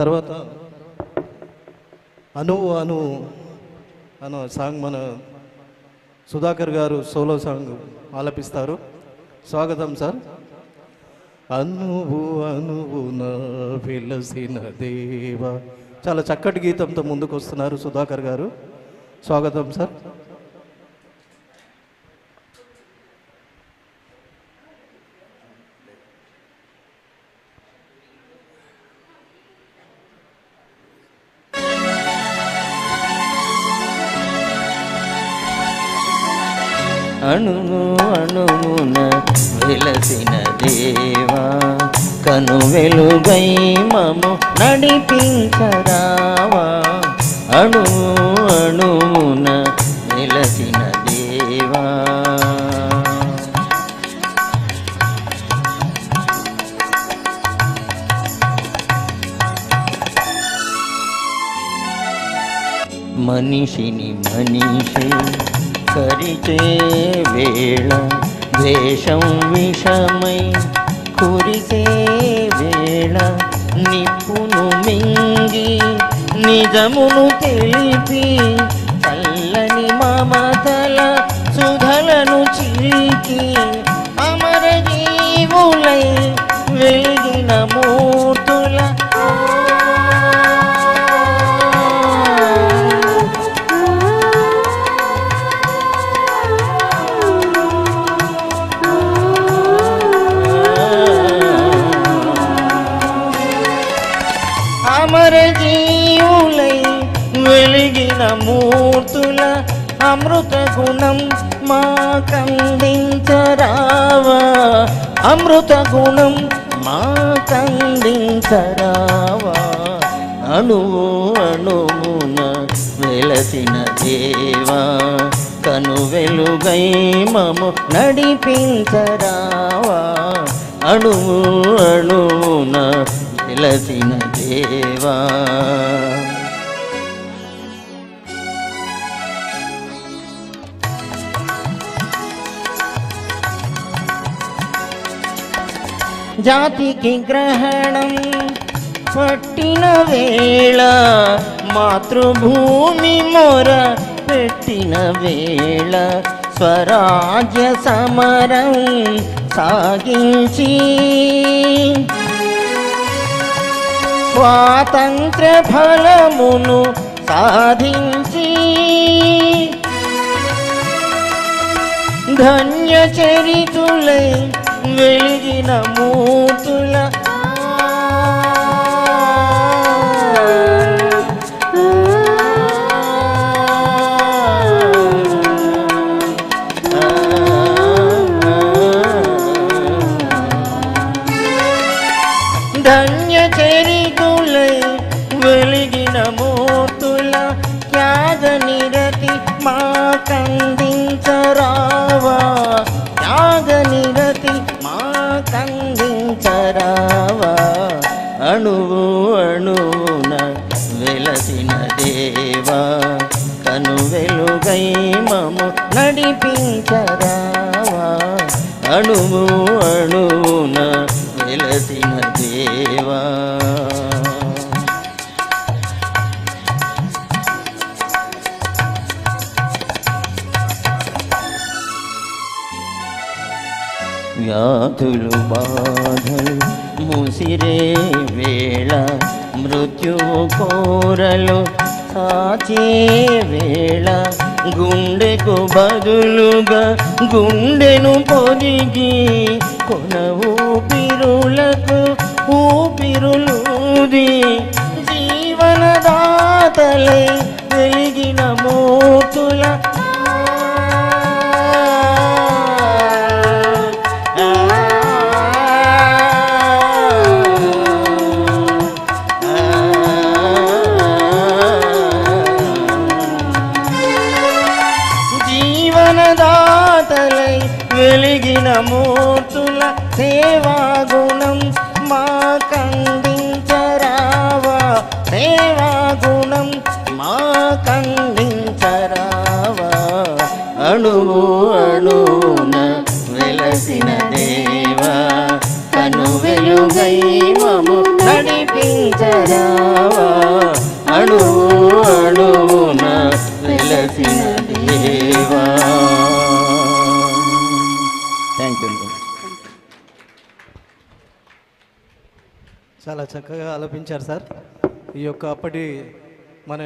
తర్వాత అను అను అను సాంగ్ మన సుధాకర్ గారు సోలో సాంగ్ ఆలపిస్తారు. స్వాగతం సార్. అనువు అనువు నా వెలసిన దేవా. చాలా చక్కటి గీతంతో ముందుకు వస్తున్నారు సుధాకర్ గారు. స్వాగతం సార్. అణును అణుమున వెలసిన దేవా కను వెలుగై మము నడిపించరావా. అణు అణుమున వెలసిన దేవా. మనిషిని మనిషి కరిచే వేళ ద్వేషం విషమై కురిసే వేళ నిప్పును మింగి నిజమును తెలిపి చల్లని మమత పరజీవులై వెలిగిన మూర్తుల అమృత గుణం మాకందించరావా. అమృత గుణం మాకందించరావా. అణువు అణువున వెలసిన దేవా కను వెలుగై మము నడిపించరావా. అణువు అణువున వెలసిన దేవా జాతికి గ్రహణం పట్టిన వేళ మాతృభూమి మొర పెట్టిన వేళ స్వరాజ్య సమరం సాగించి స్వాతంత్ర ఫలమును సాధించి ధన్య చరితులై వెలిగిన మూతుల ధన్య చరిత నిరతి మాకందించరావా త్యాగ నిరతి మా అణువు అణువున వెలసిన దేవా. కను వెలుగై మము నడిపించరావా. అణువు అణువున వెలసిన వ్యాధులు బాధలు ముసిరే వేళ మృత్యువు కోరలు సాచే వేళ. గుండెకు బదులుగా గుండెను పొదిగి కొన ఊపిరులకు ఊపిరులుది. జీవనదాతలే వెలిగిన మూర్తుల సేవాగుణం మా కందించరావా సేవాగుణం మా కందించరావా అణువు అణువున వెలసిన దేవా. కను వెలుగై మము నడిపించరావా. చాలా చక్కగా ఆలపించారు సార్. ఈ యొక్క అప్పటి మన